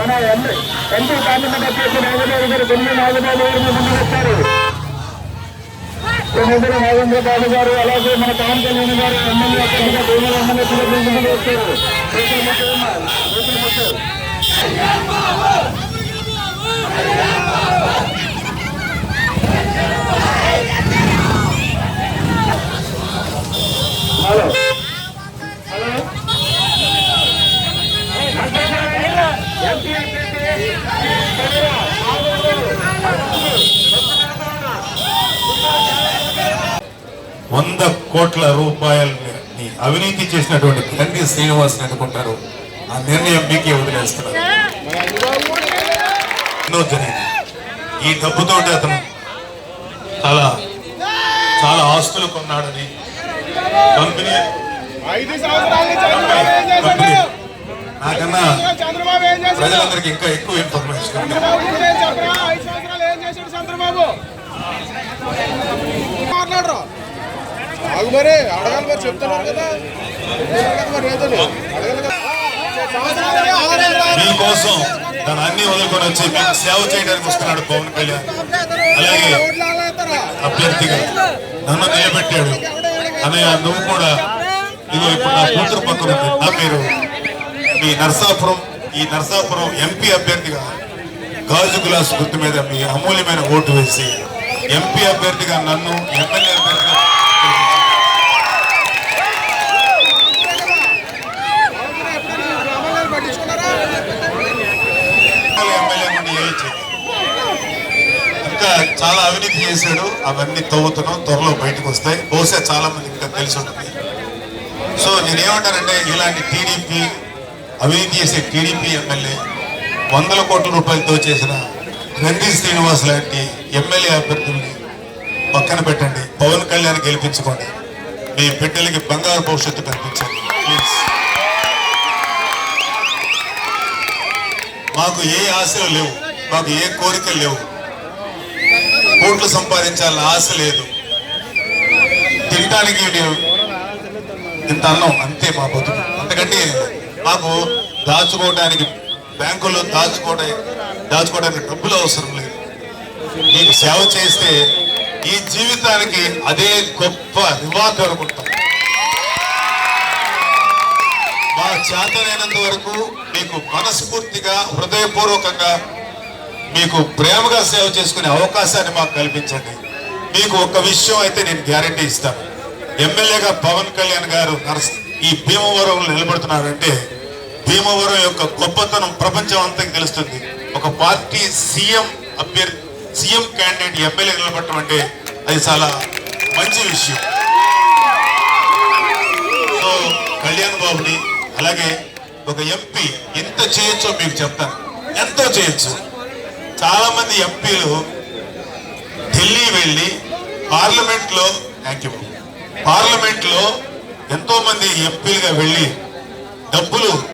మన MP parliament అధ్యక్షుడు నాగబాబు గారు కొన్ని నాగబాబు గారు మీ ముందుకు వచ్చారు కొన్నింటిలో నాగేంద్ర బాబు గారు అలాగే మన పవన్ కళ్యాణ్ గారు ఎమ్మెల్యే అభ్యర్థిగా భూముల ఎమ్మెల్యే వచ్చారు రైతుల మధ్య? వంద కోట్ల రూపాయలని అవినీతి చేసినటువంటి గండి శ్రీనివాస్ అనుకుంటారు. ఆ నిర్ణయం మీకే వదిలేస్తున్నారు ఎన్నో జరిగింది ఈ డబ్బుతోటి అతను చాలా చాలా ఆస్తులు కొన్నాడని కంపెనీ నాకన్నా ప్రజలందరికీ ఇంకా ఎక్కువ ఇన్ఫర్మేషన్ చంద్రబాబు ఆగు మరి అడగాలి మరి చెప్తున్నారు కదా. మీకోసం తన అన్ని వదులుకొని వచ్చి మీకు సేవ చేయడానికి వస్తున్నాడు పవన్ కళ్యాణ్. అలాగే అభ్యర్థిగా నన్ను నిలబెట్టాడు. అన్నయ్య నువ్వు కూడా ఇదిగో ఇప్పుడు నా కూతురు పక్కన ఉంది. నా పేరు మీ నర్సాపురం ఈ నర్సాపురం ఎంపీ అభ్యర్థిగా గాజు గ్లాస్ గుర్తు మీద మీ అమూల్యమైన ఓటు వేసి ఎంపీ అభ్యర్థిగా నన్ను ఎమ్మెల్యే అభ్యర్థిగా అవినీతి చేశాడు అవన్నీ తవ్వుతున్నాం త్వరలో బయటకు వస్తాయి. బహుశా చాలా మందికి ఇంకా తెలిసి ఉంటుంది. సో నేనేమంటానంటే ఇలాంటి టీడీపీ అవినీతి చేసే టీడీపీ ఎమ్మెల్యే వందల కోట్ల రూపాయలతో చేసిన నంది శ్రీనివాస్ లాంటి ఎమ్మెల్యే అభ్యర్థుల్ని పక్కన పెట్టండి. పవన్ కళ్యాణ్ గెలిపించుకోండి. మీ బిడ్డలకి బంగారు భవిష్యత్తు కల్పించండి. ప్లీజ్ మాకు ఏ ఆశలు లేవు. మాకు ఏ కోరికలు లేవు. కోట్లు సంపాదించాలని ఆశ లేదు. తినడానికి ఇంత అన్నం అంతే మా బతుకు. అంతకంటే మాకు దాచుకోవడానికి బ్యాంకుల్లో దాచుకోవడం దాచుకోవడానికి డబ్బులు అవసరం లేదు. మీకు సేవ చేస్తే ఈ జీవితానికి అదే గొప్ప రివార్డ్ అనుకుంటాం. మా చేతనైనంత వరకు మీకు మనస్ఫూర్తిగా హృదయపూర్వకంగా మీకు ప్రేమగా సేవ చేసుకునే అవకాశాన్ని మాకు కల్పించండి. మీకు ఒక విషయం అయితే నేను గ్యారంటీ ఇస్తాను. ఎమ్మెల్యేగా పవన్ కళ్యాణ్ గారు నర్స్ ఈ భీమవరంలో నిలబడుతున్నారంటే భీమవరం యొక్క గొప్పతనం ప్రపంచం అంతా తెలుస్తుంది. ఒక పార్టీ సీఎం అభ్యర్థి సీఎం క్యాండిడేట్ ఎమ్మెల్యే నిలబడటం అంటే అది చాలా మంచి విషయం. సో కళ్యాణ్ బాబుని అలాగే ఒక ఎంపీ ఎంత చేయొచ్చో మీకు చెప్తాను. ఎంతో చేయొచ్చు. చాలా మంది ఎంపీలు ఢిల్లీ వెళ్ళి పార్లమెంట్లో థ్యాంక్ యూ పార్లమెంట్లో ఎంతోమంది ఎంపీలుగా వెళ్ళి డబ్బులు